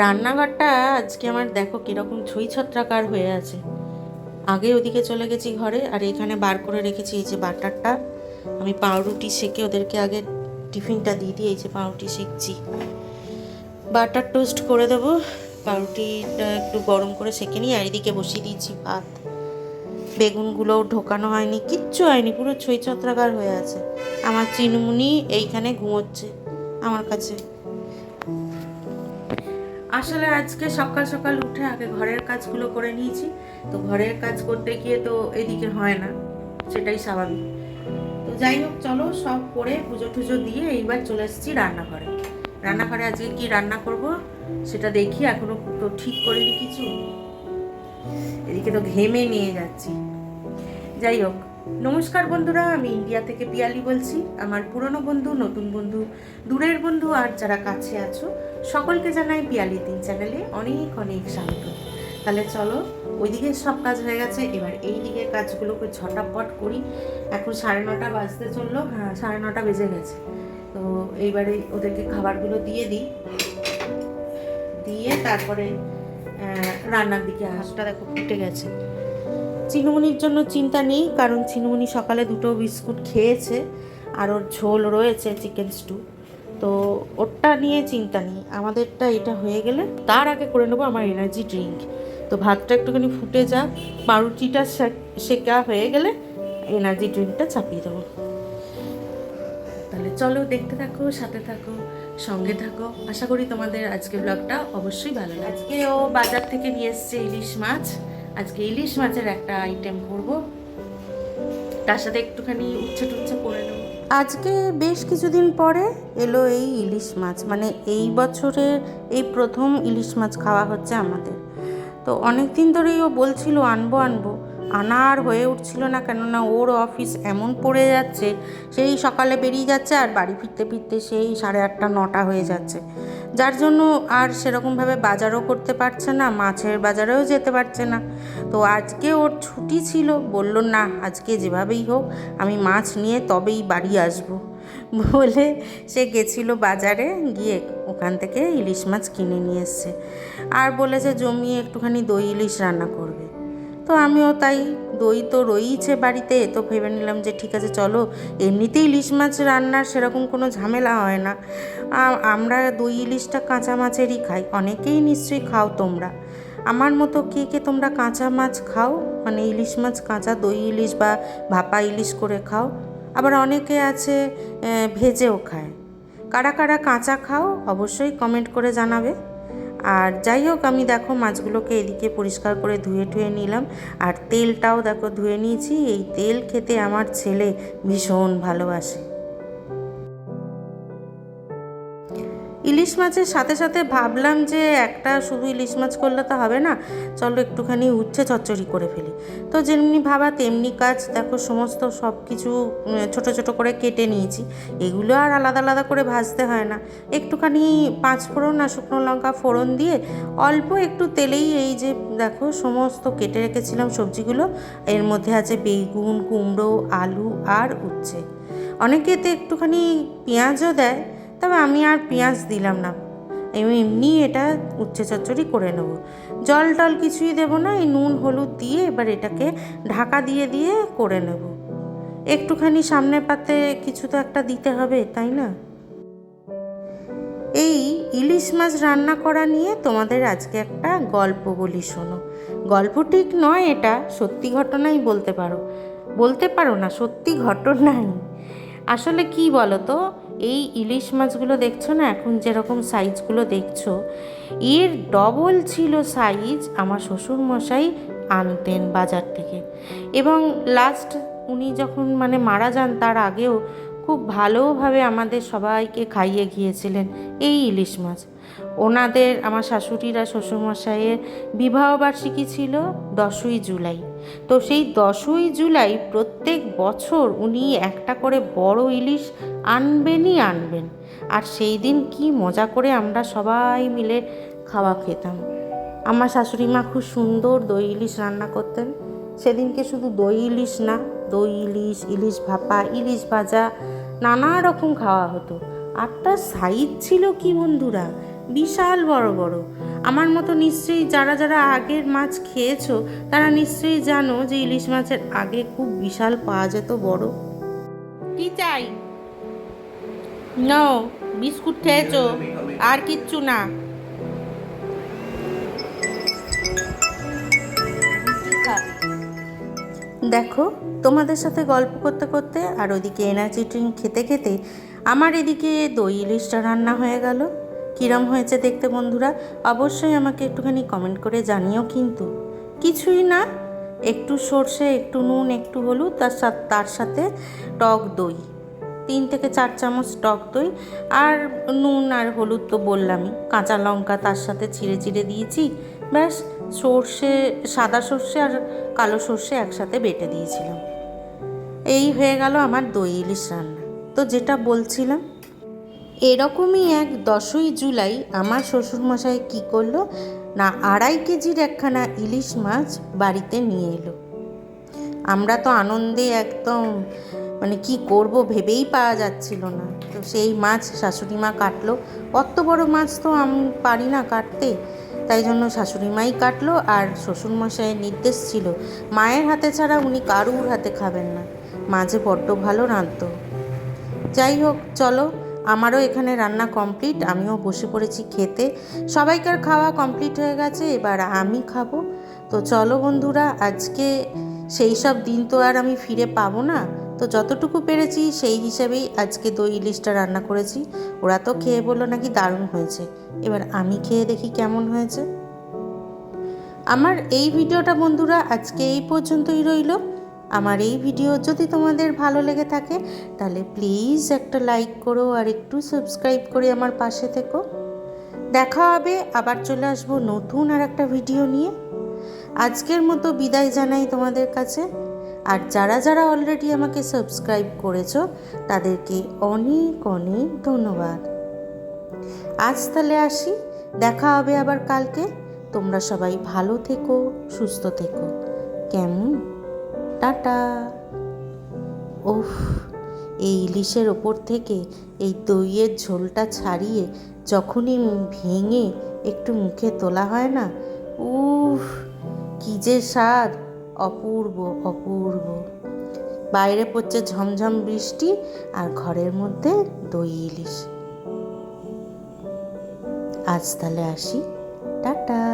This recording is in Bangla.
রান্নাঘরটা আজকে আমার দেখো কীরকম ছুঁই ছত্রাকার হয়ে আছে। আগে ওদিকে চলে গেছি ঘরে, আর এখানে বার করে রেখেছি এই যে বাটারটা। আমি পাউরুটি সেকে ওদেরকে আগে টিফিনটা দিয়ে দিয়ে এই যে পাউরুটি সেকছি বাটার টোস্ট করে দেবো, পাউরুটিটা একটু গরম করে সেকে নিই, আর এদিকে বসিয়ে দিয়েছি ভাত। বেগুনগুলোও ঢোকানো হয়নি, কিচ্ছু হয়নি, পুরো ছই ছত্রাকার হয়ে আছে। আমার চিনমুনি এইখানে ঘুমোচ্ছে আমার কাছে। আসলে আজকে সকাল সকাল উঠে আগে ঘরের কাজগুলো করে নিয়েছি। তো ঘরের কাজ করতে গিয়ে তো এদিকে হয় না, সেটাই স্বাভাবিক। তো যাই হোক, চলো সব করে পুজো টুজো দিয়ে এইবার চলে এসেছি রান্নাঘরে। রান্নাঘরে আজকে কি রান্না করব সেটা দেখি, এখনও তো ঠিক করিনি কিছু। এদিকে তো ঘেমে নিয়ে যাচ্ছি। যাই হোক নমস্কার বন্ধুরা, আমি ইন্ডিয়া থেকে পিয়ালি বলছি। আমার পুরনো বন্ধু, নতুন বন্ধু, দূরের বন্ধু আর যারা কাছে আছো, সকলকে জানাই পিয়ালি তিন চ্যানেলে অনেক অনেক স্বাগত। তাহলে চলো, ওইদিকে সব কাজ হয়ে গেছে, এবার এই দিকের কাজগুলোকে ঝটাপট করি। এখন সাড়ে নটা বাজতে চলল হ্যাঁ সাড়ে নটা বেজে গেছে। তো এইবারে ওদেরকে খাবারগুলো দিয়ে দিই। দিয়ে তারপরে রান্নার দিকে হাঁসটা দেখো ফুটে গেছে। চিনুমনির জন্য চিন্তা নেই, কারণ চিনুমনি সকালে দুটো বিস্কুট খেয়েছে, আর ওর ঝোল রয়েছে চিকেন স্টু। তো ওরটা নিয়ে চিন্তা নেই, আমাদেরটা এটা হয়ে গেলে তার আগে করে নেব আমার এনার্জি ড্রিঙ্ক তো ভাতটা একটুখানি ফুটে যাক, পাউরুটিটা সেকা হয়ে গেলে এনার্জি ড্রিঙ্কটা চাপিয়ে দেবো। তাহলে চলো দেখতে থাকো, সাথে থাকো, সঙ্গে থাকো। আশা করি তোমাদের আজকের ব্লগটা অবশ্যই ভালো লাগবে। আজকে ও বাজার থেকে নিয়ে এসছে ইলিশ মাছ। আজকে ইলিশ মাছের একটা আইটেম করব। তার সাথে একটুখানি উচ্ছে টুচ্ছে করে নেব। আজকে বেশ কিছুদিন পরে এলো এই ইলিশ মাছ মানে এই বছরের এই প্রথম ইলিশ মাছ খাওয়া হচ্ছে আমাদের। তো অনেক দিন ধরেই ও বলছিল, আনব আনব। আনা আর হয়ে উঠছিল না কেননা ওর অফিস এমন পড়ে যাচ্ছে, সেই সকালে বেরিয়ে যাচ্ছে আর বাড়ি ফিরতে ফিরতে সেই সাড়ে আটটা, নটা হয়ে যাচ্ছে। যার জন্য আর সেরকমভাবে বাজারও করতে পারছে না, মাছের বাজারেও যেতে পারছে না। তো আজকে ওর ছুটি ছিল, বলল, না, আজকে যেভাবেই হোক, আমি মাছ নিয়ে তবেই বাড়ি আসব। বলে সে গেছিল বাজারে, গিয়ে ওখান থেকে ইলিশ মাছ কিনে নিয়ে এসছে। আর বলেছে, জমিয়ে একটুখানি দই ইলিশ রান্না করবে। তো আমিও তাই দই তো রয়েইছে বাড়িতে, তো ভেবে নিলাম যে ঠিক আছে চলো, এমনিতেই ইলিশ মাছ রান্নার সেরকম কোনো ঝামেলা হয় না। আমরা দই ইলিশটা কাঁচা মাছেরই খাই, অনেকেই নিশ্চয়ই খাও তোমরা। আমার মতো কে কে তোমরা কাঁচা মাছ খাও? মানে ইলিশ মাছ, কাঁচা দই ইলিশ বা ভাপা ইলিশ করে খাও? আবার অনেকে আছে ভেজেও খায়। কারা কারা কাঁচা খাও, অবশ্যই কমেন্ট করে জানাবে। আর যাই হোক, আমি দেখো মাছগুলোকে এদিকে পরিষ্কার করে ধুয়ে ঠুয়ে নিলাম। আর তেলটাও দেখো ধুয়ে নিয়েছি। এই তেল খেতে আমার ছেলে ভীষণ ভালোবাসে। ইলিশ মাছের সাথে সাথে ভাবলাম যে একটা শুধু ইলিশ মাছ করলে তো হবে না। চলো একটুখানি উচ্ছে চচ্চড়ি করে ফেলি। তো যেমনি ভাবা তেমনি কাজ। দেখো সমস্ত সব কিছু ছোটো ছোট করে কেটে নিয়েছি। এগুলো আর আলাদা আলাদা করে ভাজতে হয় না। একটুখানি পাঁচ ফোড়ন আর শুকনো লঙ্কা ফোড়ন দিয়ে অল্প একটু তেলেই এই যে দেখো সমস্ত কেটে রেখেছিলাম সবজিগুলো। এর মধ্যে আছে বেগুন, কুমড়ো, আলু আর উচ্ছে। অনেকে এতে একটুখানি পেঁয়াজও দেয়। তবে আমি আর পেঁয়াজ দিলাম না। আমি এমনি এটা উচ্ছে চচ্চড়ি করে নেব। জল টল কিছুই দেবো না, এই নুন, হলুদ দিয়ে এবার এটাকে ঢাকা দিয়ে দিয়ে করে নেব। একটুখানি সামনে পাতে কিছু তো একটা দিতে হবে, তাই না? এই ইলিশ মাছ রান্না করা নিয়ে তোমাদের আজকে একটা গল্প বলি শোনো। গল্প ঠিক নয় এটা, সত্যি ঘটনাই বলতে পারো। বলতে পারো না, সত্যি ঘটনাই। আসলে কি বলো তো এই ইলিশ মাছগুলো দেখছ না? এখন যেরকম সাইজগুলো দেখছ, এর ডবল ছিল সাইজ আমার শ্বশুর মশাই আনতেন বাজার থেকে। এবং লাস্ট উনি যখন মানে মারা যান, তার আগেও খুব ভালোভাবে আমাদের সবাইকে খাইয়ে গিয়েছিলেন এই ইলিশ মাছ। ওনাদের, আমার শাশুড়িরা, শ্বশুরমশাইয়ের বিবাহবার্ষিকী ছিল দশই জুলাই। তো সেই দশই জুলাই প্রত্যেক বছর উনি একটা করে বড় ইলিশ আনবেনই আনবেন। আর সেই দিন কি মজা করে আমরা সবাই মিলে খাওয়া খেতাম। আমার শাশুড়ি মা খুব সুন্দর দই ইলিশ রান্না করতেন। সেদিনকে শুধু দই ইলিশ না, দই ইলিশ ইলিশ ভাপা, ইলিশ ভাজা নানা রকম খাওয়া হতো। আর তার সাইজ ছিল কি বন্ধুরা? বিশাল বড় বড়। আমার মতো নিশ্চয়ই যারা যারা আগের মাছ খেয়েছো, তারা নিশ্চয়ই জানো যে ইলিশ মাছের আগে খুব বিশাল পাওয়া যেত বড়। কি চাই? নাও, বিস্কুট খেয়েছো। আর কিচ্ছু না। দেখো, তোমাদের সাথে গল্প করতে করতে আর ওদিকে এনার্জি ড্রিঙ্ক খেতে খেতে আমার এদিকে দই ইলিশটা রান্না হয়ে গেল। কিরম হয়েছে দেখতে বন্ধুরা, অবশ্যই আমাকে একটুখানি কমেন্ট করে জানিও কিন্তু। কিছুই না, একটু সর্ষে, একটু নুন, একটু হলুদ, তার সাথে তার সাথে টক দই। তিন থেকে চার চামচ টক দই আর নুন আর হলুদ তো বললামই। কাঁচা লঙ্কা তার সাথে চিড়ে চিড়ে দিয়েছি। ব্যাস, সর্ষে, সাদা সর্ষে আর কালো সর্ষে একসাথে বেটে দিয়েছিলাম। এই হয়ে গেল আমার দই ইলিশ রান্না। তো যেটা বলছিলাম, এরকমই এক দশই জুলাই আমার শ্বশুরমশাই কী করল? না, আড়াই কেজির একখানা ইলিশ মাছ বাড়িতে নিয়ে এলো। আমরা তো আনন্দে একদম মানে কি করব ভেবেই পাওয়া যাচ্ছিল না। তো সেই মাছ শাশুড়ি মা কাটলো। অত বড় মাছ তো আমি পারি না কাটতে। তাই জন্য শাশুড়ি মাই কাটলো আর শ্বশুরমশাইয়ের নির্দেশ ছিল, মায়ের হাতে ছাড়া উনি কারুর হাতে খাবেন না। মাঝে বড্ড ভালো রাঁধতো। যাই হোক, চলো, আমারও এখানে রান্না কমপ্লিট, আমিও বসে পড়েছি খেতে। সবাইকার খাওয়া কমপ্লিট হয়ে গেছে, এবার আমি খাব। তো চলো বন্ধুরা, আজকে সেই সব দিন তো আর আমি ফিরে পাবো না। তো যতটুকু পেরেছি, সেই হিসাবেই আজকে দই ইলিশটা রান্না করেছি। ওরা তো খেয়ে বলল নাকি দারুণ হয়েছে। এবার আমি খেয়ে দেখি কেমন হয়েছে। আমার এই ভিডিওটা বন্ধুরা আজকে এই পর্যন্তই রইল। আমার এই ভিডিও যদি তোমাদের ভালো লেগে থাকে, তাহলে প্লিজ একটা লাইক করো আর একটু সাবস্ক্রাইব করে আমার পাশে থেকো। দেখা হবে, আবার চলে আসব নতুন আর একটা ভিডিও নিয়ে। আজকের মতো বিদায় জানাই তোমাদের কাছে। আর যারা যারা অলরেডি আমাকে সাবস্ক্রাইব করেছ, তাদেরকে অনেক অনেক ধন্যবাদ। আজ তাহলে আসি, দেখা হবে আবার কালকে। তোমরা সবাই ভালো থেকো, সুস্থ থেকো। কেমন? টাটা। ওফ এই ইলিশের ওপর থেকে এই দইয়ের ঝোলটা ছাড়িয়ে যখনই ভেঙে একটু মুখে তোলা হয় না, উফ, কি যে স্বাদ। অপূর্ব অপূর্ব। বাইরে পড়ছে ঝমঝম বৃষ্টি আর ঘরের মধ্যে দই ইলিশ। আজ তাহলে আসি। টাটা।